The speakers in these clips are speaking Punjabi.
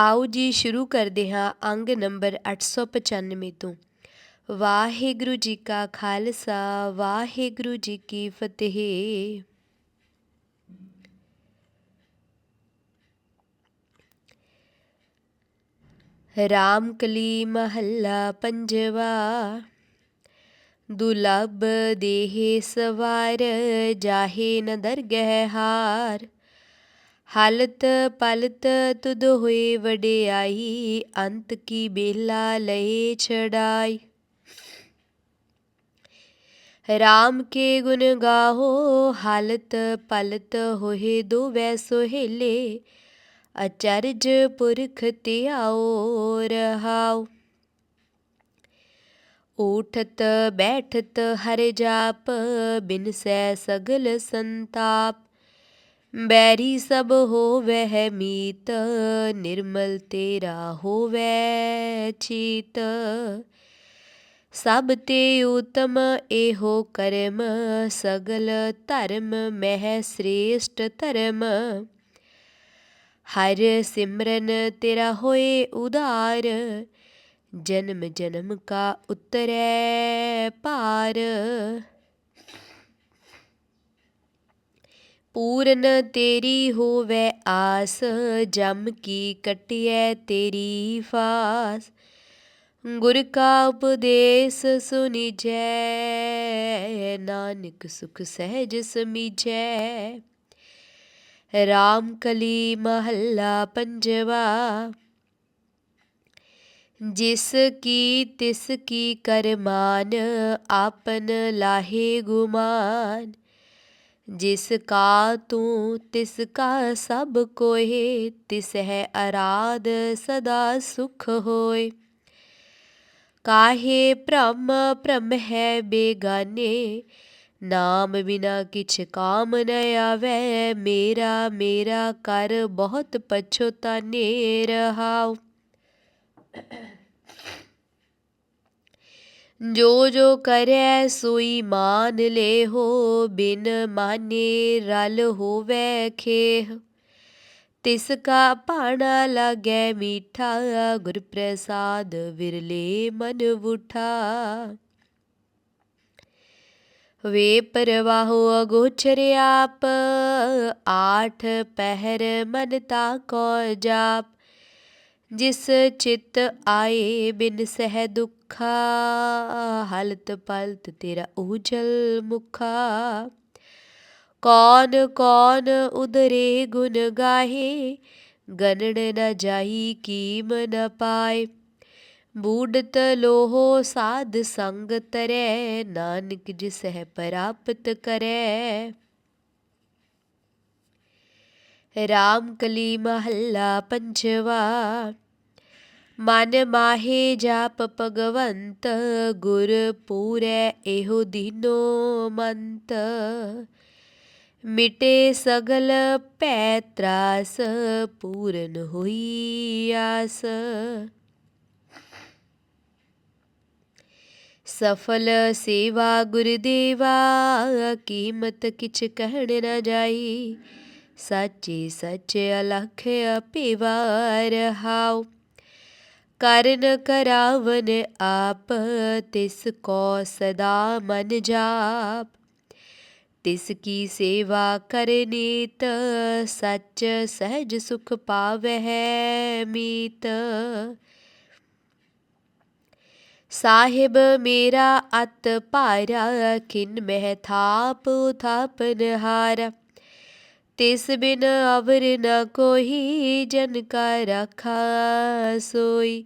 ਆਓ ਜੀ ਸ਼ੁਰੂ ਕਰਦੇ ਹਾਂ ਅੰਗ ਨੰਬਰ 895 ਤੋਂ। ਵਾਹਿਗੁਰੂ ਜੀ ਕਾ ਖਾਲਸਾ, ਵਾਹਿਗੁਰੂ ਜੀ ਕੀ ਫਤਿਹ। ਰਾਮ ਕਲੀ ਮਹੱਲਾ ਪੰਜਵਾ, ਦੁਲਬ ਦੇਹ ਸਵਾਰ, ਜਾਹੇ ਨ ਦਰਗਹਿ ਹਾਰ। ਹਾਲਤ ਪਲਤ ਤੁਧ ਹੋਏ ਵਡਿਆਈ, ਅੰਤ ਕੀ ਬੇਲਾ ਲਏ ਛੜਾਈ ਰਾਮ ਕੇ ਗੁਣ ਗਾਹੋ, ਹਾਲਤ ਪਲਤ ਹੋਏ ਦੋਵੈ ਸੋਹੇਲੇ। ਅਚਰਜ ਪੁਰਖ ਧਿਆਓ ਰਹਾਉ। ਊਠਤ ਬੈਠਤ ਹਰ ਜਾਪ ਬਿਨ ਸੈ ਸਗਲ ਸੰਤਾਪ। ਬੈਰੀ ਸਭ ਹੋਵੈ ਮੀਤ, ਨਿਰਮਲ ਤੇਰਾ ਹੋਵੈ ਚੀਤ। ਸਭ ਤੇ ਉਤਮ ਇਹੋ ਕਰਮ, ਸਗਲ ਧਰਮ ਮਹਿ ਸ੍ਰੇਸ਼ਟ ਧਰਮ। ਹਰ ਸਿਮਰਨ ਤੇਰਾ ਹੋਏ ਉਧਾਰ, ਜਨਮ ਜਨਮ ਕਾ ਉਤਰੈ ਭਾਰ ਪੂਰਨ ਤੇਰੀ ਹੋਵੇ ਆਸ, ਜਮ ਕੀ ਕਟਿਐ ਤੇਰੀ ਫਾਸ। ਗੁਰ ਕਾ ਉਪਦੇਸ ਸੁਨੀਜੈ, ਨਾਨਕ ਸੁਖ ਸਹਿਜ ਸਮੀਜੈ। ਰਾਮ ਕਲੀ ਮਹੱਲਾ ਪੰਜਵਾ, ਜਿਸ ਕੀ ਤਿਸ ਕੀ ਕਰਮਾਨ, ਆਪਨ ਲਾਹੇ ਗੁਮਾਨ। ਜਿਸ ਕਾ ਤੂੰ, ਤਿਸ ਕਾ ਸਭ ਕੋਏ ਤਿਸ ਹੈ ਅਰਾਧ ਸਦਾ ਸੁਖ ਹੋਏ। ਕਾਹੇ ਭ੍ਰਮ ਭ੍ਰਮ ਹੈ ਬੇਗਾਨੇ, ਨਾਮ ਬਿਨਾ ਕਿਛ ਕਾਮ ਨ ਆਵੇ। ਮੇਰਾ ਮੇਰਾ ਕਰ ਬਹੁਤ ਪਛੋਤਾਨੇ ਰਹਾਉ। ਜੋ ਜੋ ਕਰੈ ਸੋਈ ਮਾਨ ਲੈ ਬਿਨ ਮਾਨੇ ਰਲ ਹੋਵੇ ਖੇਹ। ਤਿਸ ਕਾ ਭਾਣਾ ਲਾਗੈ ਮੀਠਾ ਗੁਰ ਪ੍ਰਸਾਦ ਵਿਰਲੇ ਮਨ ਉਠਾ ਵੇ ਪਰਵਾਹੋ ਅਗੋਚਰ ਆਪ, ਆਠ ਪਹਿਰ ਮਨ ਤਾ ਕੋ ਜਾਪ। ਜਿਸ ਚਿਤ ਆਏ ਬਿਨ ਸਹਿ ਦੁਖਾ, ਹਲਤ ਪਲਤ ਤੇਰਾ ਉਜਲ ਮੁਖਾ। ਕੌਣ ਕੌਣ ਉਦਰੇ ਗੁਣ ਗਾਹੇ ਗਣਨ ਨ ਜਾਹੀ ਕੀਮ ਨ ਪਾਏ। ਬੂਡਤ ਲੋਹੋ ਸਾਧ ਸੰਗ ਤਰੈ, ਨਾਨਕ ਜਿਸਹਿ ਪ੍ਰਾਪਤ ਕਰੈ। ਰਾਮ ਕਲੀ ਮਹੱਲਾ ਪੰਜਵਾ ਮਨ ਮਾਹੇ ਜਾਪ ਭਗਵੰਤ ਗੁਰ ਪੂਰੈ ਇਹੋ ਦੀਨੋ ਮੰਤ ਮਿਟੇ ਸਗਲ ਭੈ ਤਰਾਸ ਪੂਰਨ ਹੋਈ ਆਸ ਸਫਲ ਸੇਵਾ ਗੁਰਦੇਵਾ ਕੀਮਤ ਕਿਛ ਕਹਿਣ ਨ ਜਾਈ ਸਾਚੇ ਸੱਚ ਅਲਖ ਅਪਿਵਾਰ ਹਾਉ ਕਰਨ ਕਰਾਵਨ ਆਪ ਤਿਸ ਕੋ ਸਦਾ ਮਨ ਜਾਪ ਤਿਸ ਕੀ ਸੇਵਾ ਕਰਨੀਤ ਸੱਚ ਸਹਿਜ ਸੁਖ ਪਾਵਹਿ ਮੀਤ ਸਾਹਿਬ ਮੇਰਾ ਅਤ ਭਾਰਾ ਕਿਨ ਮਹਿ ਥਾਪ ਥਾਪਨ ਹਾਰਾ ਤਿਸ ਬਿਨ ਅਵਰ ਨ ਕੋਈ ਜਨ ਕਾ ਰਖਾ ਸੋਈ।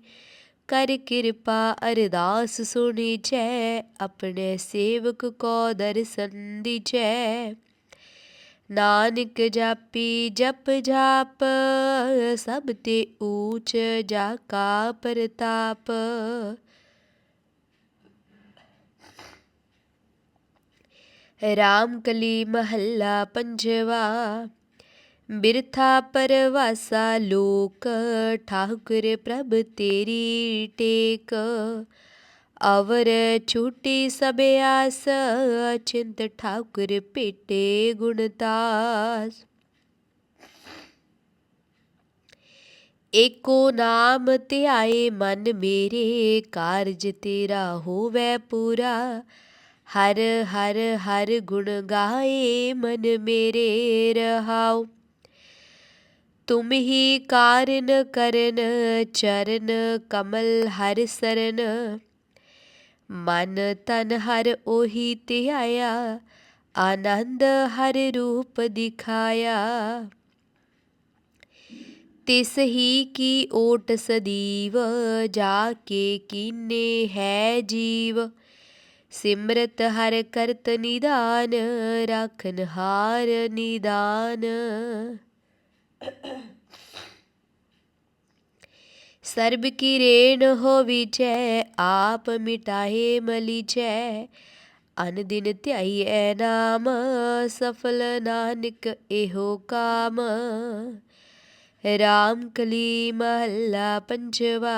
ਕਰ ਕਿਰਪਾ ਅਰਦਾਸ ਸੁਣੀਜੈ ਆਪਣੇ ਸੇਵਕ ਕੋ ਦਰਸ਼ਨ ਦੀਜੈ ਨਾਨਕ ਜਾਪੀ ਜਪ ਜਾਪ, ਸਭ ਤੇ ਊਚ ਜਾ ਕਾ ਪ੍ਰਤਾਪ। ਰਾਮਕਲੀ ਮਹੱਲਾ ਪੰਜਵਾ ਬਿਰਥਾ ਪਰਵਾਸਾ ਲੋਕ ਠਾਕੁਰ ਪ੍ਰਭ ਤੇਰੀ ਟੇਕ ਅਵਰ ਛੂਟੀ ਸਭ ਆਸ ਚਿੰਤ ਠਾਕੁਰ ਭੇਟੇ ਗੁਣਤਾਸ ਏਕੋ ਨਾਮ ਧਿਆਏ ਮਨ ਮੇਰੇ ਕਾਰਜ ਤੇਰਾ ਹੋਵੇ ਪੂਰਾ ਹਰ ਹਰ ਹਰ ਗੁਣ ਗਾਏ ਮਨ ਮੇਰੇ ਰਹਾਉ। ਤੁਮ ਹੀ ਕਾਰਨ ਕਰਨ, ਚਰਨ ਕਮਲ ਹਰ ਸਰਨ। ਮਨ ਤਨ ਹਰ ਉਹੀ ਧਿਆਇਆ, ਆਨੰਦ ਹਰ ਰੂਪ ਦਿਖਾਇਆ। ਤਿਸ ਹੀ ਕੀ ਓਟ ਸਦੀਵ, ਜਾ ਕੇ ਕੀਨੇ ਹੈ ਜੀਵ। ਸਿਮਰਤ ਹਰ ਕਰਤ ਨਿਦਾਨ, ਰਾਖਨ ਹਾਰ ਨਿਦਾਨ। ਸਰਬ ਕੀ ਰੇਣ ਹੋ ਵਿਚੈ ਆਪ ਮਿਟਾਏ ਮਲੀਚੈ। ਅਨ ਦਿਨ ਧਿਆਈਐ ਨਾਮ, ਸਫਲ ਨਾਨਕ ਇਹੋ ਕਾਮ। ਰਾਮ ਕਲੀ ਮਹੱਲਾ ਪੰਜਵਾ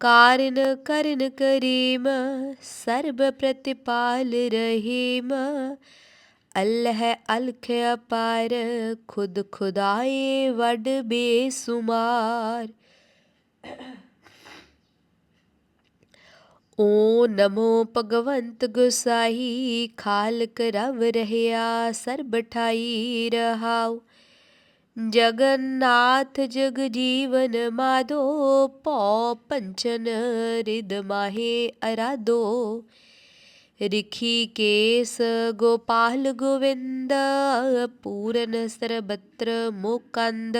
ਕਾਰਨ ਕਰਨ ਕਰੀਮ, ਸਰਬ ਪ੍ਰਤਿਪਾਲ ਰਹੀਮ। ਅੱਲਹ ਅਲਖ ਅਪਾਰ, ਖੁਦ ਖੁਦਾਏ ਵੱਡ ਬੇਸੁਮਾਰ। ਓ ਨਮੋ ਭਗਵੰਤ ਗੁਸਾਈ, ਖਾਲਕ ਰਵ ਰਹਿਆ, ਸਰਬ ਠਾਈ ਰਹਾਉ। ਜਗਨਨਾਥ ਜਗ ਜੀਵਨ ਮਾਧੋ ਭਉ ਪੰਚਨ ਰਿਦ ਮਾਹੇ ਅਰਾਧੋ। ਰਿਖੀ ਕੇਸ ਗੋਪਾਲ ਗੋਵਿੰਦ, ਪੂਰਨ ਸਰਬਤਰ ਮੁਕੰਦ।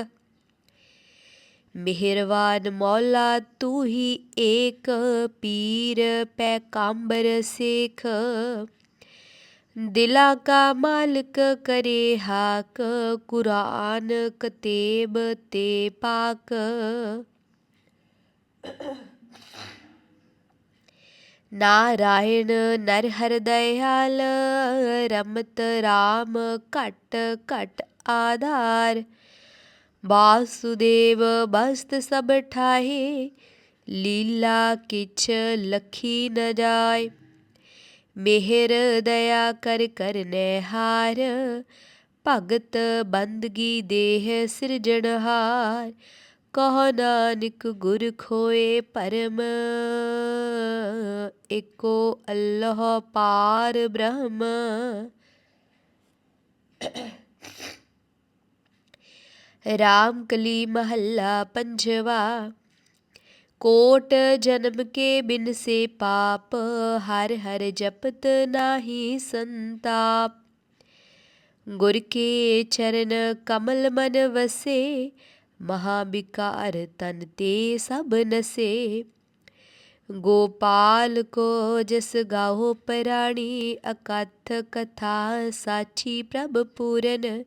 ਮਿਹਰਵਾਨ ਮੌਲਾ ਤੂੰ ਹੀ ਏਕ, ਪੀਰ ਪੈ ਸੇਖ। ਦਿਲਾ ਕਾ ਮਾਲਕ ਕਰੇ ਹਾਕ ਕੁਰਾਨ ਕਤੇਬ ਤੇ ਪਾਕ। ਨਾਰਾਇਣ ਨਰ ਹਰ ਦਇਆਲ, ਰਮਤ ਰਾਮ ਘਟ ਘਟ ਆਧਾਰ। ਵਾਸੁਦੇਵ ਬਸਤ ਸਭ ਠਾਹੇ, ਲੀਲਾ ਕਿਛ ਲਖੀ ਨ ਜਾਏ। ਮਿਹਰ ਦਇਆ ਕਰ ਕਰਨੇ ਹਾਰ ਭਗਤ ਬੰਦਗੀ ਦੇਹ ਸਿਰਜਣਹਾਰ ਕਹੋ ਨਾਨਕ ਗੁਰ ਖੋਏ ਪਰਮ, ਏਕੋ ਅੱਲਾਹ ਪਾਰ ਬ੍ਰਹਮ। ਰਾਮ ਕਲੀ ਮਹੱਲਾ ਪੰਜਵਾ ਕੋਟ ਜਨਮ ਕੇ ਬਿਨ ਸੇ ਪਾਪ, ਹਰ ਹਰ ਜਪਤ ਨਾਹੀ ਸੰਤਾਪ। ਗੁਰ ਕੇ ਚਰਨ ਕਮਲ ਮਨ ਵਸੇ ਮਹਾ ਬਿਕਾਰ ਤਨ ਤੇ ਸਭ ਨਸੇ। ਗੋਪਾਲ ਕੋ ਜਸ ਗਾਹੋ ਪਰਾਣੀ, ਅਕਥ ਕਥਾ ਸਾਚੀ ਪ੍ਰਭ ਪੂਰਨ,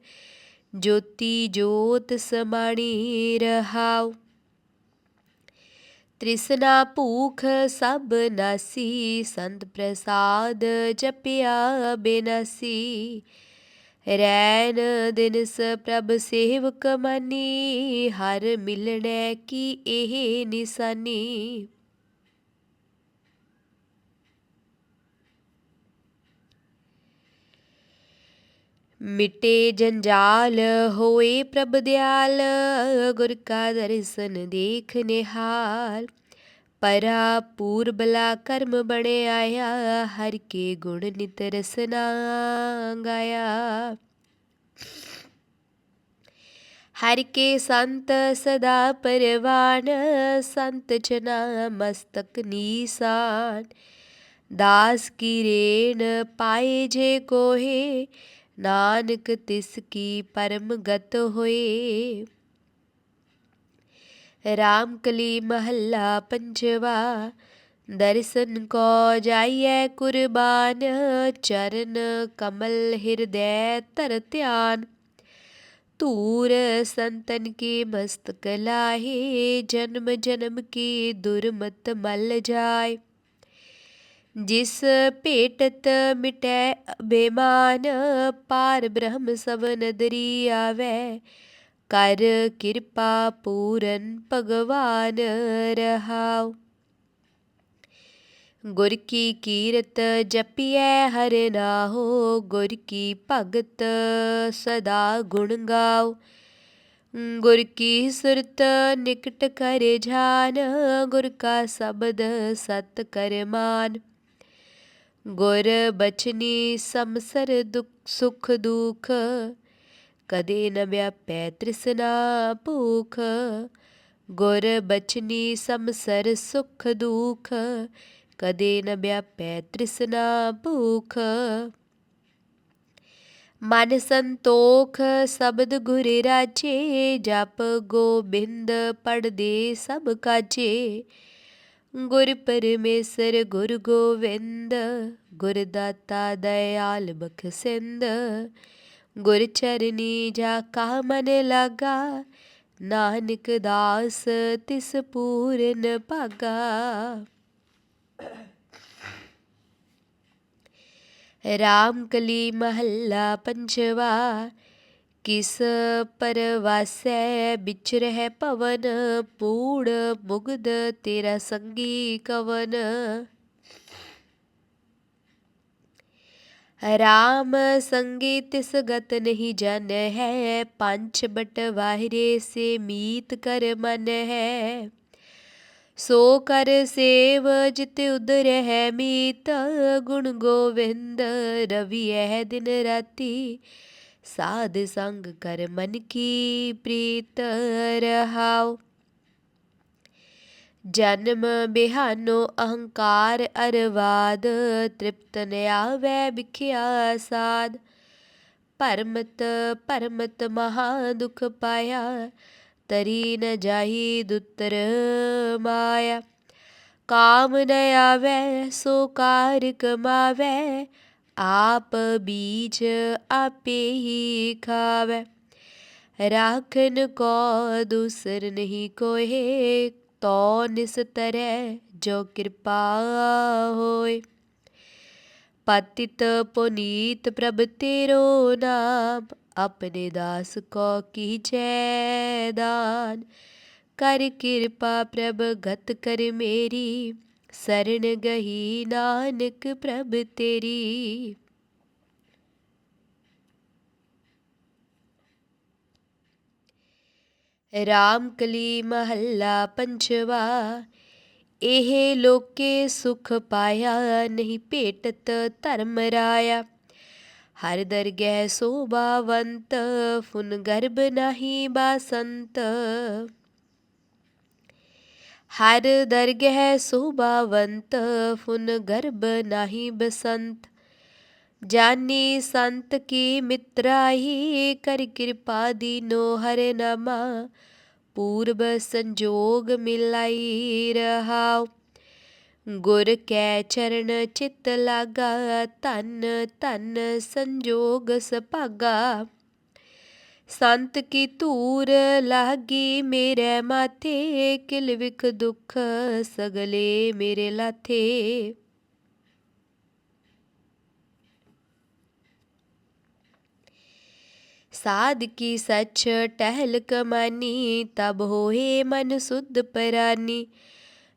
ਜੋਤੀ ਜੋਤ ਸਮਾਣੀ ਰਹਾਉ। ਤ੍ਰਿਸ਼ਨਾ ਭੂਖ ਸਭ ਨਾਸੀ, ਸੰਤ ਪ੍ਰਸਾਦ ਜਪਿਆ ਬੇਨਸੀ। ਰੈਣ ਦਿਨਸ ਪ੍ਰਭ ਸੇਵਕ ਮਨੀ, ਹਰ ਮਿਲਣੈ ਕੀ ਇਹ ਨਿਸਾਨੀ। ਮਿਟੇ ਜੰਜਾਲ ਹੋਏ ਪ੍ਰਭ ਦਿਆਲ, ਗੁਰ ਕਾ ਦਰਸ਼ਨ ਦੇਖ ਨਿਹਾਲ। ਪਰਾ ਪੂਰਬਲਾ ਕਰਮ ਬਣੇ ਆਇਆ, ਹਰ ਕੇ ਗੁਣ ਨਿਤ ਰਸਨਾ ਗਾਇਆ। ਹਰ ਕੇ ਸੰਤ ਸਦਾ ਪਰਵਾਨ, ਸੰਤ ਜਨਾ ਮਸਤਕ ਨੀਸਾਨ। ਦਾਸ ਕੀ ਰੇਣ ਪਾਏ ਜੇ ਕੋਹੇ ਨਾਨਕ ਤਿਸ ਕੀ ਪਰਮ ਹੋਏ। ਰਾਮ ਕਲੀ ਮਹੱਲਾ ਪੰਜਵਾ, ਦਰਸ਼ਨ ਕੋ ਜਾਈਐ ਕੁਰਬਾਨ, ਚਰਨ ਕਮਲ ਹਿਰਦੈ ਤਰ ਧਿਆਨ। ਧੂਰ ਸੰਤਨ ਕੀ ਮਸਤਕ ਲਾਹੇ, ਜਨਮ ਜਨਮ ਕੀ ਦੁਰਮਤ ਮਲ ਜਾਏ। ਜਿਸ ਭੇਟਤ ਮਿਟੈ ਬੇਮਾਨ, ਪਾਰ ਬ੍ਰਹਮ ਸਭ ਨਦਰੀ ਆਵੈ। ਕਰ ਕਿਰਪਾ ਪੂਰਨ ਭਗਵਾਨ ਰਹਾਉ। ਗੁਰ ਕੀ ਕੀਰਤ ਜਪੀਐ ਹਰ ਨਾਹੋ, ਗੁਰ ਕੀ ਭਗਤ ਸਦਾ ਗੁਣ ਗਾਓ ਗੁਰ ਕੀ ਸੁਰਤ ਨਿਕਟ ਕਰ ਜਾਨ, ਗੁਰ ਕਾ ਸ਼ਬਦ ਸਤ ਕਰ ਮਾਨ। ਗੁਰ ਬਚਨੀ ਸਮਸਰ ਦੁਖ, ਸੁਖ ਦੁਖ, ਕਦੇ ਨ ਵਿਆਪੈ ਤ੍ਰਿਸਨਾ ਭੂਖ। ਗੁਰ ਬਚਨੀ ਸਮਸਰ ਸੁਖ ਦੁਖ, ਕਦੇ ਨ ਵਿਆਪੈ ਤ੍ਰਿਸਨਾ ਭੂਖ। ਮਨ ਸੰਤੋਖ ਸ਼ਬਦ ਗੁਰ ਰਾਜੇ, ਜਪ ਗੋਬਿੰਦ ਪੜਦੇ ਸਭ ਕਾਜੇ ਗੁਰ ਪਰਮੇਸ਼ਰ ਗੁਰ ਗੋਵਿੰਦ ਗੁਰ ਦਾਤਾ ਦਇਆਲ ਬਖਸ਼ਿੰਦ ਗੁਰ ਚਰਨੀ ਜਾ ਕਾ ਮਨ ਲਾਗਾ ਨਾਨਕ ਦਾਸ ਤਿਸ ਪੂਰਨ ਭਾਗਾ ਰਾਮ ਕਲੀ ਮਹੱਲਾ ਪੰਜਵਾ ਕਿਸ ਪਰਵਾਸੈ ਵਿਚ ਰਹਿ ਪਵਨ ਪੂੜ ਮੁਗਦ ਤੇਰਾ ਸੰਗੀ ਕਵਨ। ਰਾਮ ਸੰਗੀ ਤਿਸ ਗਤ ਨਹੀਂ ਜਨ ਹੈ, ਪੰਛ ਬਟ ਵਾਹਿਰੇ ਸੇ ਮੀਤ ਕਰ ਮਨ ਹੈ। ਸੋ ਕਰ ਸੇਵ ਜਿਤ ਉਦਰ ਹੈ ਮੀਤ, ਗੁਣ ਗੋਵਿੰਦ ਰਵੀ ਹੈ ਦਿਨ ਰਾਤੀ। ਸਾਧ ਸੰਗ ਕਰ ਮਨ ਕੀ ਪ੍ਰੀਤ ਰਹਾਉ। ਜਨਮ ਬਿਹਾਨੋ ਅਹੰਕਾਰ ਅਰਵਾਦ, ਤ੍ਰਿਪਤ ਨ ਆਵੈ ਵਿਖਿਆ ਸਾਧ। ਪਰਮਤ ਪਰਮਤ ਮਹਾ ਦੁਖ ਪਾਇਆ, ਤਰੀ ਨ ਜਾਹੀ ਦੁਤਰ ਮਾਇਆ। ਕਾਮ ਨ ਆਵੈ ਸੋ ਕਾਰ ਕਮਾਵੈ ਆਪ ਬੀਜ ਆਪੇ ਹੀ ਖਾਵੈ। ਰਾਖਨ ਕੋ ਦੂਸਰ ਨਹੀਂ ਕੋਏ ਤੋ ਨਿਸਤਰੈ ਜੋ ਕਿਰਪਾ ਹੋਏ। ਪਤਿਤ ਪੁਨੀਤ ਪ੍ਰਭ ਤੇਰੋ ਨਾਮ, ਆਪਣੇ ਦਾਸ ਕੋ ਕੀਜੈ ਦਾਨ। ਕਰ ਕਿਰਪਾ ਪ੍ਰਭ ਗਤ ਕਰ ਮੇਰੀ ਸਰਨ ਗਹੀ ਨਾਨਕ ਪ੍ਰਭ ਤੇਰੀ ਰਾਮ ਕਲੀ ਮਹੱਲਾ ਪੰਜਵਾ ਇਹ ਲੋਕੇ ਸੁਖ ਪਾਇਆ ਨਹੀਂ ਭੇਟਤ ਧਰਮ ਰਾਇਆ ਹਰ ਦਰਗਹਿ ਸੋਭਾਵੰਤ ਫੁਨ ਗਰਭ ਨਹੀਂ ਬਾਸੰਤ ਹਰ ਦਰਗਹਿ ਸੋਭਾਵੰਤ, ਫੁਨ ਗਰਭ ਨਹੀਂ ਬਸੰਤ। ਜਾਨੀ ਸੰਤ ਕੀ ਮਿਤਰਾਈ, ਕਰ ਕਿਰਪਾ ਦੀਨੋ ਹਰ ਨਾਮਾ। ਪੂਰਬ ਸੰਜੋਗ ਮਿਲਾਈ ਰਹਾਉ। ਗੁਰ ਕੈ ਚਰਨ ਚਿਤ ਲਾਗਾ, ਧਨ ਧਨ ਸੰਜੋਗ ਸਭਾਗਾ। ਸੰਤ ਕੀ ਧੂਰ ਲਾਗੀ ਮੇਰੇ ਮਾਥੇ, ਕਿਲ ਵਿਖ ਦੁਖ ਸਗਲੇ ਮੇਰੇ ਲਾਥੇ। ਸਾਧ ਕੀ ਸੱਚ ਟਹਿਲ ਕਮਾਨੀ, ਤਬ ਹੋਏ ਮਨ ਸੁਧ ਪਰਾਨੀ।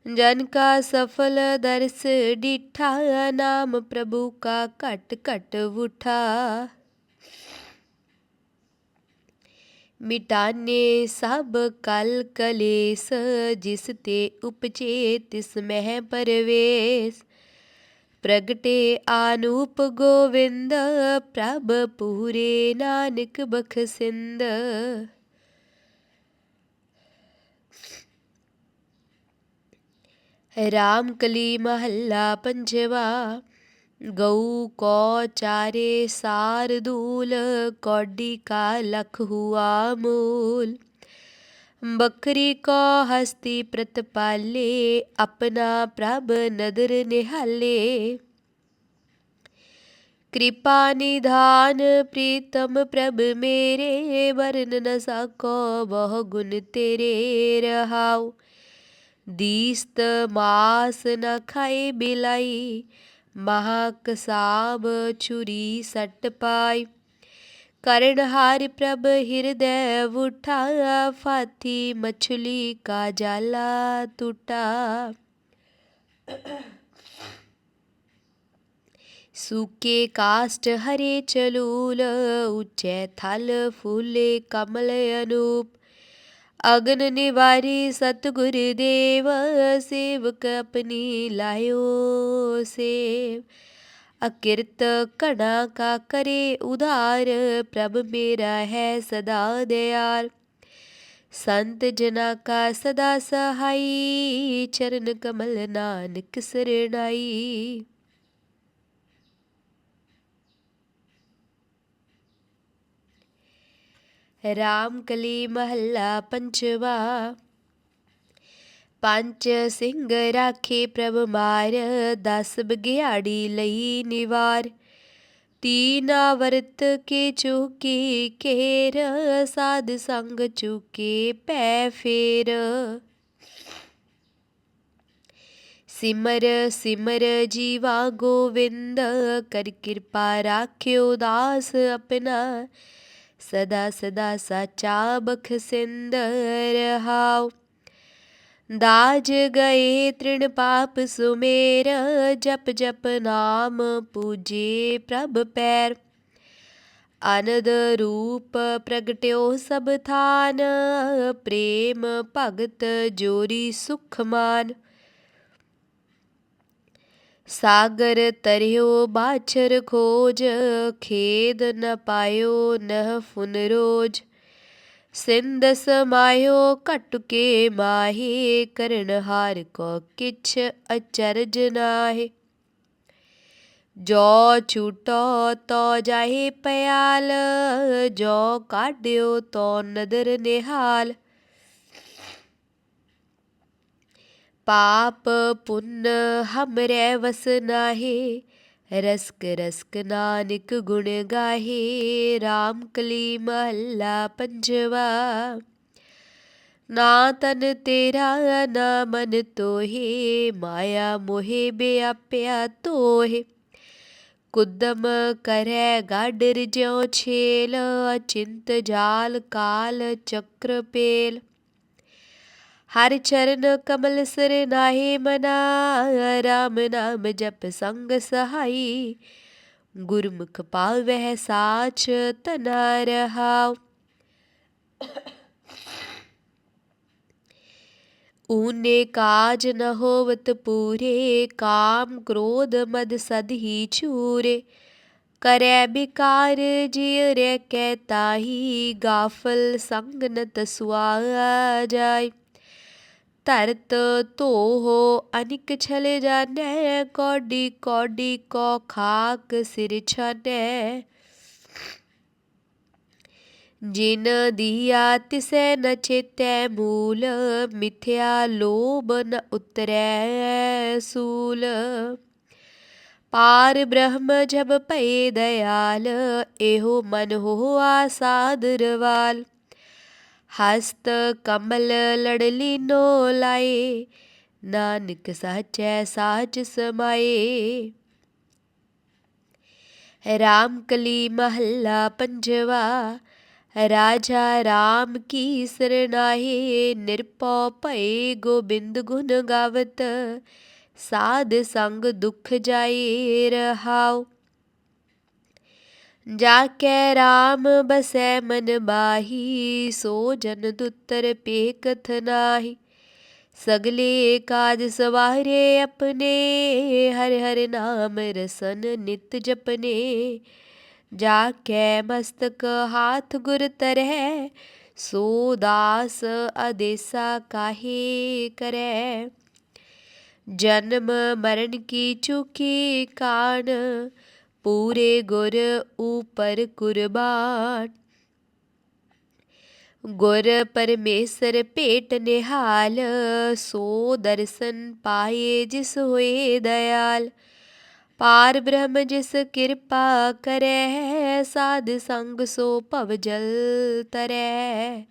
ਜਨ ਕਾ ਸਫਲ ਦਰਸ ਡੀਠਾ, ਨਾਮ ਪ੍ਰਭੂ ਕਾ ਘਟ ਘਟ ਉਠਾ ਮਿਟਾਨੇ ਸਭ ਕਲ ਕਲੇਸ, ਜਿਸ ਤੇ ਉਪਜੇ ਤਿਸ ਮਹਿ ਪਰਵੇਸ। ਪ੍ਰਗਟੇ ਆਨੂਪ ਗੋਵਿੰਦ, ਪ੍ਰਭ ਪੂਰੇ ਨਾਨਕ ਬਖਸਿੰਦ। ਰਾਮ ਕਲੀ ਮਹੱਲਾ ਪੰਜਵਾ। ਗਊ ਕੋ ਚਾਰੇ ਸਾਰ ਦੂਲ ਕੌਡੀ ਕਾ ਲਖ ਹੁਆ ਮੂਲ ਬਕਰੀ ਕੋ ਹਸਤੀ ਪ੍ਰਤਪਾਲੇ ਆਪਣਾ ਪ੍ਰਭ ਨਦਰ ਨਿਹਾਲੇ ਕਿਰਪਾ ਨਿਧਾਨ ਪ੍ਰੀਤਮ ਪ੍ਰਭ ਮੇਰੇ ਵਰਨ ਨ ਸਕੋ ਬਹੁ ਗੁਣ ਤੇਰੇ ਰਹਾਉ ਦੀਸਤ ਮਾਸ ਨ ਖਾਏ ਬਿਲਾਈ ਮਹਾ ਕਸਾਬ ਛੁਰੀ ਸੱਟ ਪਾਈ। ਕਰਨ ਹਾਰ ਪ੍ਰਭ ਹਿਰਦੈ ਉਠਾ ਫਾਤੀ ਮਛਲੀ ਕਾ ਜਾਲਾ ਟੂਟਾ। ਸੂਕੇ ਕਾਸਟ ਹਰੇ ਚਲੂਲ, ਉੱਚੇ ਥਲ ਫੁੱਲੇ ਕਮਲ ਅਨੂਪ। ਅਗਨ ਨਿਵਾਰੀ ਸਤਿਗੁਰ ਦੇਵ ਸੇਵਕ ਆਪਣੀ ਲਾਇਓ ਸੇਵ। ਅਕਿਰਤ ਘਣਾ ਕਾ ਕਰੇ ਉਧਾਰ, ਪ੍ਰਭ ਮੇਰਾ ਹੈ ਸਦਾ ਦਿਆਲ। ਸੰਤ ਜਨਾ ਕਾ ਸਦਾ ਸਹਾਈ, ਚਰਨ ਕਮਲ ਨਾਨਕ ਸਰਣਾਈ। ਰਾਮ ਕਲੀ ਮਹੱਲਾ ਪੰਚਵਾ ਪੰਜ ਸਿੰਘ ਰਾਖੇ ਪ੍ਰਭ ਮਾਰ, ਦਸ ਬਗਿਆੜੀ ਲਈ ਨਿਵਾਰ। ਤੀਨਾ ਵਰਤ ਕੇ ਚੁਕੀ ਕੇਰ ਸਾਧ ਸੰਗ ਚੁਕੇ ਪੈ ਫੇਰ। ਸਿਮਰ ਸਿਮਰ ਜੀਵਾ ਗੋਵਿੰਦ, ਕਰ ਕਿਰਪਾ ਰਾਖਿਓ ਦਾਸ ਆਪਣਾ। ਸਦਾ ਸਦਾ ਸਾਚਾ ਬਖਸਿੰਦ ਰਹਾਉ ਦਾਜ ਗਏ ਤ੍ਰਿਣ ਪਾਪ ਸੁਮੇਰ, ਜਪ ਜਪ ਨਾਮ ਪੂਜੇ ਪ੍ਰਭ ਪੈਰ। ਅਨਦ ਰੂਪ ਪ੍ਰਗਟਿਓ ਸਭ ਥਾਨ, ਪ੍ਰੇਮ ਭਗਤ ਜੋਰੀ ਸੁਖਮਾਨ ਸਾਗਰ ਤਰਿਓ ਬਾਛਰ ਖੋਜ, ਖੇਦ ਨ ਪਾਇਓ ਨਹ ਫੁਨ ਰੋਜ। ਸਿੰਧ ਸਮਾਇਓ ਘਟ ਕੇ ਮਾਹੀ, ਕਰਨ ਹਾਰ ਕੋ ਕਿਛ ਅਚਰਜ ਨਾਹੀ। ਜੋ ਛੂਟੋ ਤੋ ਜਾਹੇ ਪਿਆਲ, ਜੋ ਕਾਢਿਓ ਤੋ ਨਦਰ ਨਿਹਾਲ। ਪਾਪ ਪੁੰਨ ਹਮਰੇ ਵਸ ਨਾਹੀ, ਰਸਕ ਰਸਕ ਨਾਨਕ ਗੁਣ ਗਾਹੇ RAM ਕਲੀ ਮਹੱਲਾ ਪੰਜਵਾ। ਨਾ ਤਨ ਤੇਰਾ, ਨਾ ਮਨ ਤੋਹੇ, ਮਾਇਆ ਮੋਹਿ ਬਿਆਪਿਆ ਤੋਹੇ। ਕੁਦਮ ਕਰੈ ਗਾਡਰ ਜਿਉ ਛੇਲ ਚਿੰਤ ਜਾਲ ਕਾਲ ਚੱਕਰ ਪੇਲ। ਹਰ ਚਰਨ ਕਮਲ ਸਿਰ ਨਾਹੀ ਮਨਾ ਰਾਮ ਨਾਮ ਜਪ ਸੰਗ ਸਹਾਈ ਗੁਰਮੁਖ ਪਾਵਹਿ ਸਾਚ ਤਨਾ ਰਹਾਉ ਊਨੇ ਕਾਜ ਨ ਹੋਵਤ ਪੂਰੇ ਕਾਮ ਕ੍ਰੋਧ ਮਦ ਸਦ ਹੀ ਛੂਰੇ ਕਰੈ ਬਿਕਾਰ ਜਿය ਰੇ ਕਹਿ ਤਾਹੀ ਗਾਫਲ ਸੰਗ ਨ ਤਸੁਆ ਜਾਏ ਧਰਤ ਧੋਹੋ ਅਨਿਕ ਛਲੇ ਜਾਣੈ, ਕੋਡੀ ਕੋਡੀ ਕੋ ਖਾਕ ਸਿਰ ਛਾਨੈ। ਜਿਨ ਦੀਆ ਤਿਸੈ ਨ ਚੇਤੈ ਮੂਲ, ਮਿਥਿਆ ਲੋਭ ਨ ਉਤਰੈ ਸੂਲ। ਪਾਰ ਬ੍ਰਹਮ ਜਬ ਭਏ ਦਇਆਲ, ਇਹੋ ਮਨ ਹੋਆ ਸਾਦਰਵਾਲ ਹਸਤ ਕਮਲ ਲੜਲੀ ਨੋ ਲਾਏ, ਨਾਨਕ ਸਾਚੈ ਸਾਚ ਸਮਾਏ। ਰਾਮ ਕਲੀ ਮਹੱਲਾ ਪੰਜਵਾ, ਰਾਜਾ ਰਾਮ ਕੀ ਸਰਨਾਹੀ ਨਿਰਪਉ ਭਏ ਗੋਬਿੰਦ ਗੁਣ ਗਾਵਤ, ਸਾਧ ਸੰਗ ਦੁਖ ਜਾਏ ਰਹਾਉ। ਜਾ ਕੈ ਰਾਮ ਬਸੈ ਮਨ ਬਾਹੀ ਸੋ ਜਨ ਦੁਤਰ ਪੇਕਥ ਨਾਹੀ। ਸਗਲੇ ਕਾਜ ਸਵਾਰੇ ਆਪਣੇ, ਹਰ ਹਰ ਨਾਮ ਰਸਨ ਨਿਤ ਜਪਨੇ। ਜਾ ਕੈ ਮਸਤਕ ਹਾਥ ਗੁਰ ਤਰੈ ਸੋ ਦਾਸ ਅਦੇਸਾ ਕਾਹੇ ਕਰੈ ਜਨਮ ਮਰਨ ਕੀ ਚੁਕੀ ਕਾਣ ਪੂਰੇ ਗੁਰ ਉਪਰ ਕੁਰਬਾਨ ਗੁਰ ਪਰਮੇਸ਼ਰ ਭੇਟ ਨਿਹਾਲ, ਸੋ ਦਰਸ਼ਨ ਪਾਏ ਜਿਸ ਹੋਏ ਦਇਆਲ। ਪਾਰ ਬ੍ਰਹਮ ਜਿਸ ਕਿਰਪਾ ਕਰੈ, ਸਾਧ ਸੰਗ ਸੋ ਭਵ ਜਲ ਤਰੈ।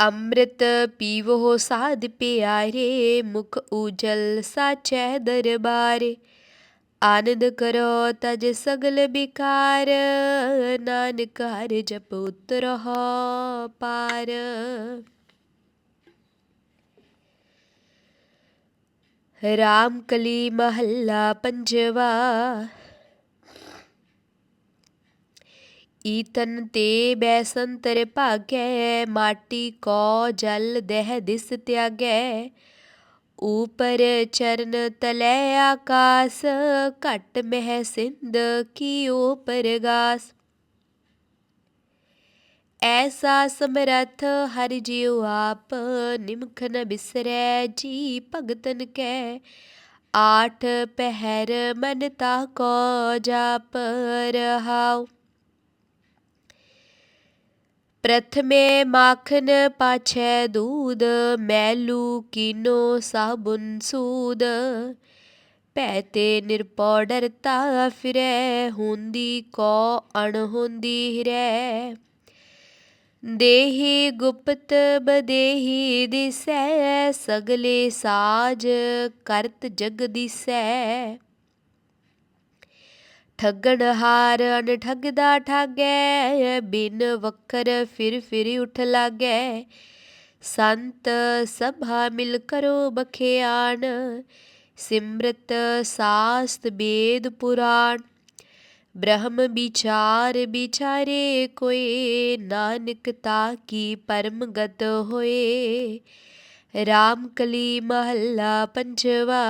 ਅੰਮ੍ਰਿਤ ਪੀਵੋ ਸਾਧ ਪਿਆਰੇ, ਮੁਖ ਉਜਲ ਸਾਚੈ ਦਰਬਾਰੇ। ਆਨੰਦ ਕਰੋ ਤਜ ਸਗਲ ਬਿਕਾਰ, ਨਾਨਕ ਹਰਿ ਜਪ ਉਤਰਹੁ ਪਾਰ। ਰਾਮ ਕਲੀ ਮਹੱਲਾ ਪੰਜਵਾ ਈਤਨ ਤੇ ਬੈਸੰਤਰ ਭਾਗੈ ਮਾਟੀ ਕੋ ਜਲ ਦਹਿ ਦਿਸ ਤਿਆਗੈ ਊਪਰ ਚਰਨ ਤਲੈ ਆਕਾਸ ਘਟ ਮਹਿ ਸਿੰਧ ਕੀਓ ਪਰਗਾਸ ਐਸਾ ਸਮਰਥ ਹਰਿ ਜਿਉ ਆਪ ਨਿਮਖ ਨ ਬਿਸਰੈ ਜੀ ਭਗਤਨ ਕੈ ਆਠ ਪਹਿਰ ਮਨ ਤਾ ਕੋ ਜਾਪ ਰਹਾਉ ਪ੍ਰਥਮੇ ਮਾਖਨ ਪਾਛੈ ਦੂਧ ਮੈਲੂ ਕੀਨੋ ਸਾਬੁਨ ਸੂਦ। ਭੈ ਤੇ ਨਿਰਪਉ ਫਿਰੈ, ਹੁੰਦੀ ਕੋ ਅਣ ਹੁੰਦੀ ਹਿਰੈ। ਦੇਹੀ ਗੁਪਤ ਬਦੇਹੀ ਦਿਸੈ, ਸਗਲੇ ਸਾਜ ਕਰਤ ਜਗ ਦਿਸੈ। ਠੱਗਣ ਹਾਰ ਅਨ ਠੱਗਦਾ ਠਾਗੈ, ਬਿਨ ਵਖਰ ਫਿਰ ਫਿਰ ਉਠ ਲਾਗੈ। ਸੰਤ ਸਭਾ ਮਿਲ ਕਰੋ ਬਖਿਆਣ ਸਿਮਰਤ ਸਾਸਤ ਬੇਦ ਪੁਰਾਣ ਬ੍ਰਹਮ ਵਿਚਾਰ ਵਿਚਾਰੇ ਕੋਏ, ਨਾਨਕ ਤਾ ਕੀ ਪਰਮ ਹੋਏ। ਰਾਮ ਕਲੀ ਮਹੱਲਾ ਪੰਜਵਾ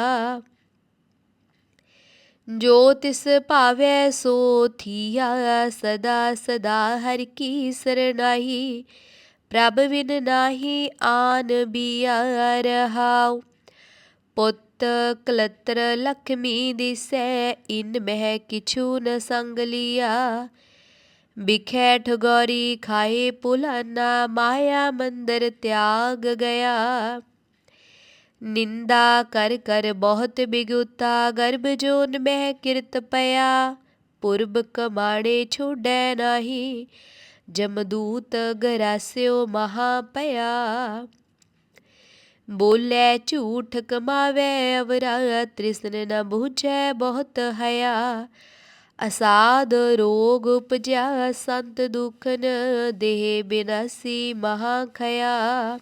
ਜੋ ਤਿਸ ਭਾਵੈ ਸੋ ਥੀਆ, ਸਦਾ ਸਦਾ ਹਰਿ ਕੀ ਸਰਨਾਹੀ ਪ੍ਰਭ ਵਿਨ ਨਾਹੀ ਆਨ ਬੀਆ ਰਹਾਉ। ਪੁੱਤ ਕਲਤਰ ਲਖਮੀ ਦਿਸੈ, ਇਨ ਮਹਿ ਕਿਛੂ ਨ ਸੰਗ ਲਿਆ। ਬਿਖੈ ਠਗੋਰੀ ਖਾਏ ਪੁਲਾਨਾ, ਮਾਇਆ ਮੰਦਰ ਤਿਆਗ ਗਿਆ। ਨਿੰਦਾ ਕਰ ਕਰ ਬਹੁਤ ਬਿਗੁਤਾ, ਗਰਭ ਜੋਨ ਮਹਿ ਕਿਰਤ ਪਿਆ। ਪੁਰਬ ਕਮਾੜੇ ਛੋੜੈ ਨਾਹੀ, ਜਮਦੂਤ ਗਰਾਸਿਓ ਮਹਾ ਪਿਆ। ਬੋਲੇ ਝੂਠ ਕਮਾਵੇ ਅਵਰਾ ਤ੍ਰਿਸਨ ਨ ਬੁਝੈ ਬਹੁਤ ਹਯਾ ਅਸਾਦ ਰੋਗ ਉਪਜਿਆ, ਸੰਤ ਦੁਖਨ ਦੇਹ ਬਿਨਾਸੀ ਮਹਾ ਖਿਆ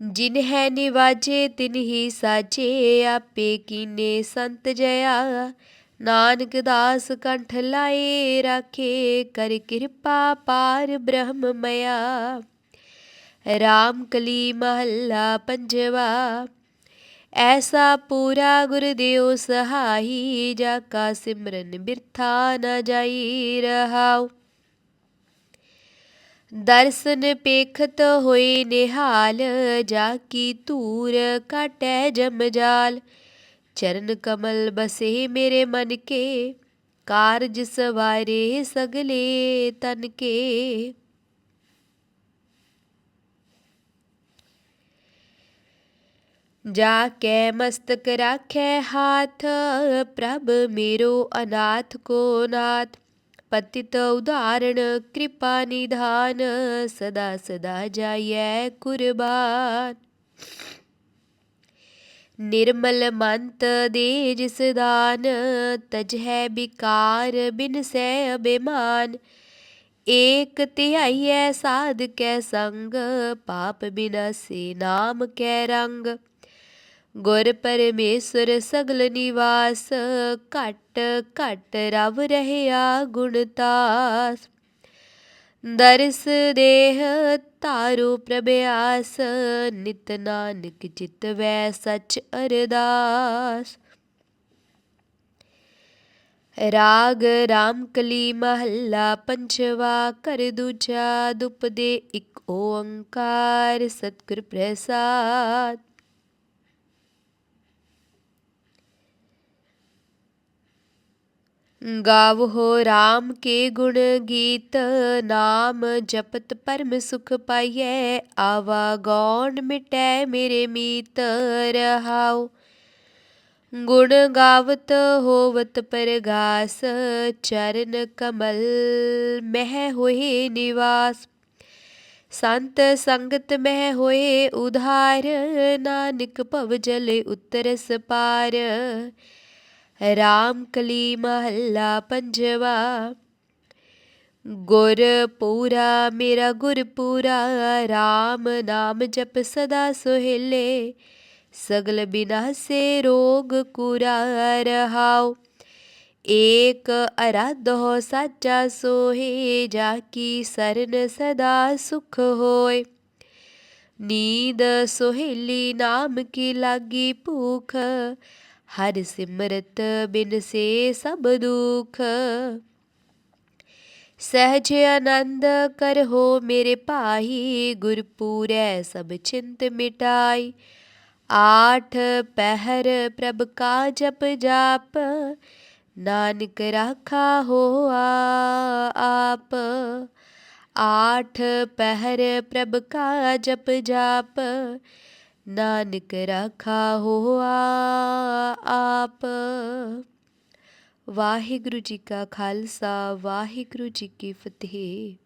ਜਿਨ ਹੈ ਨਿਵਾਜੇ ਤਿਨ ਹੀ ਸਾਜੇ, ਆਪੇ ਕੀਨੇ ਸੰਤ ਜਇਆ। ਨਾਨਕ ਦਾਸ ਕੰਠ ਲਾਏ ਰਾਖੇ, ਕਰ ਕਿਰਪਾ ਪਾਰ ਬ੍ਰਹਮ ਮਇਆ। ਰਾਮ ਕਲੀ ਮਹੱਲਾ ਪੰਜਵਾ, ਐਸਾ ਪੂਰਾ ਗੁਰਦੇਵ ਸਹਾਈ, ਜਾ ਕਾ ਸਿਮਰਨ ਬਿਰਥਾ ਨ ਜਾਈ ਰਹਾਉ। ਦਰਸ਼ਨ ਪੇਖਤ ਹੋਏ ਨਿਹਾਲ, ਜਾ ਕੀ ਧੂਰ ਕਾਟੈ ਜਮਜਾਲ ਚਰਨ ਕਮਲ ਬਸੇ ਮੇਰੇ ਮਨ ਕੇ, ਕਾਰਜ ਸਵਾਰੇ ਸਗਲੇ ਤਨ ਕੇ। ਜਾ ਕੇ ਮਸਤਕ ਰਾਖੈ ਹਾਥ, ਪ੍ਰਭ ਮੇਰੋ ਅਨਾਥ ਕੋ ਨਾਥ। ਪਤਿਤ ਉਦਾਹਰਣ ਕਿਰਪਾ ਨਿਧਾਨ ਸਦਾ ਸਦਾ ਜਾਈਐ ਕੁਰਬਾਨ ਨਿਰਮਲ ਮੰਤ ਦੇ ਜਿਸ ਦਾਨ ਹੈ ਬਿਕਾਰ ਬਿਨ ਸੈ ਅਬਿਮਾਨ ਏਕ ਧਿਆਈਐ ਸਾਧ ਕੈ ਸੰਗ ਪਾਪ ਬਿਨਾਸੀ ਨਾਮ ਕੈ ਰੰਗ ਗੁਰ ਪਰਮੇਸ਼ਰ ਸਗਲ ਨਿਵਾਸ, ਘਟ ਘਟ ਰਵ ਰਹਿਆ ਗੁਣਤਾਸ ਦਰਸ ਦੇਹ ਤਾਰੂ ਪ੍ਰਭਿਆਸ, ਨਿਤ ਨਾਨਕ ਚਿਤ ਵੈ ਸਚ ਅਰਦਾਸ। ਰਾਗ ਰਾਮਕਲੀ ਮਹੱਲਾ ਪੰਜਵਾ ਕਰ ਦੂਜਾ ਦੁਪਦੇ ਇੱਕ ਓੰਕਾਰ, ਸਤਿਗੁਰ ਪ੍ਰਸਾਦ। ਗਾਵੋ RAM ਕੇ ਗੁਣ ਗੀਤ, ਨਾਮ ਜਪਤ ਪਰਮ ਸੁਖ ਪਾਈਐ, ਆਵਾ ਗੌਣ ਮਿਟੈ ਮੇਰੇ ਮੀਤ ਰਹਾਉ। ਗੁਣ ਗਾਵਤ ਹੋਵਤ ਪਰਗਾਸ, ਚਰਨ ਕਮਲ ਮਹਿ ਹੋਏ ਨਿਵਾਸ। ਸੰਤ ਸੰਗਤ ਮਹਿ ਹੋਏ ਉਧਾਰ, ਨਾਨਕ ਭਵ ਜਲ ਉਤਰਸ ਪਾਰ। ਰਾਮ ਕਲੀ ਮਹੱਲਾ ਪੰਜਵਾ ਗੁਰ ਪੂਰਾ ਮੇਰਾ ਗੁਰ ਪੂਰਾ RAM ਨਾਮ ਜਪ ਸਦਾ ਸੁਹੇਲੇ ਸਗਲ ਬਿਨਾਸੇ ਰੋਗ ਕੁਰਾ ਰਹਾਉ ਏਕ ਅਰਾਧੋ ਸਾਚਾ ਸੋਹੇ ਜਾ ਕੀ ਸਰਨ ਸਦਾ ਸੁਖ ਹੋਏ ਨੀਂਦ ਸੁਹੇਲੀ ਨਾਮ ਕੀ ਲਾਗੀ ਭੂਖ ਹਰ ਸਿਮਰਤ ਬਿਨ ਸੇ ਸਭ ਦੁਖ। ਸਹਿਜ ਆਨੰਦ ਕਰਹੋ ਮੇਰੇ ਭਾਈ, ਗੁਰਪੂਰੈ ਸਭ ਚਿੰਤ ਮਿਟਾਈ। ਆਠ ਪਹਿਰ ਪ੍ਰਭ ਕਾ ਜਪ ਜਾਪ, ਨਾਨਕ ਰਾਖਾ ਹੋਆ ਆਪ। ਆਠ ਪਹਿਰ ਪ੍ਰਭ ਕਾ ਜਪ ਜਾਪ ਨਾਨਕ ਰਾਖਾ ਹੋਆ ਆਪ। ਵਾਹਿਗੁਰੂ ਜੀ ਕਾ ਖਾਲਸਾ ਵਾਹਿਗੁਰੂ ਜੀ ਕੀ ਫਤਿਹ।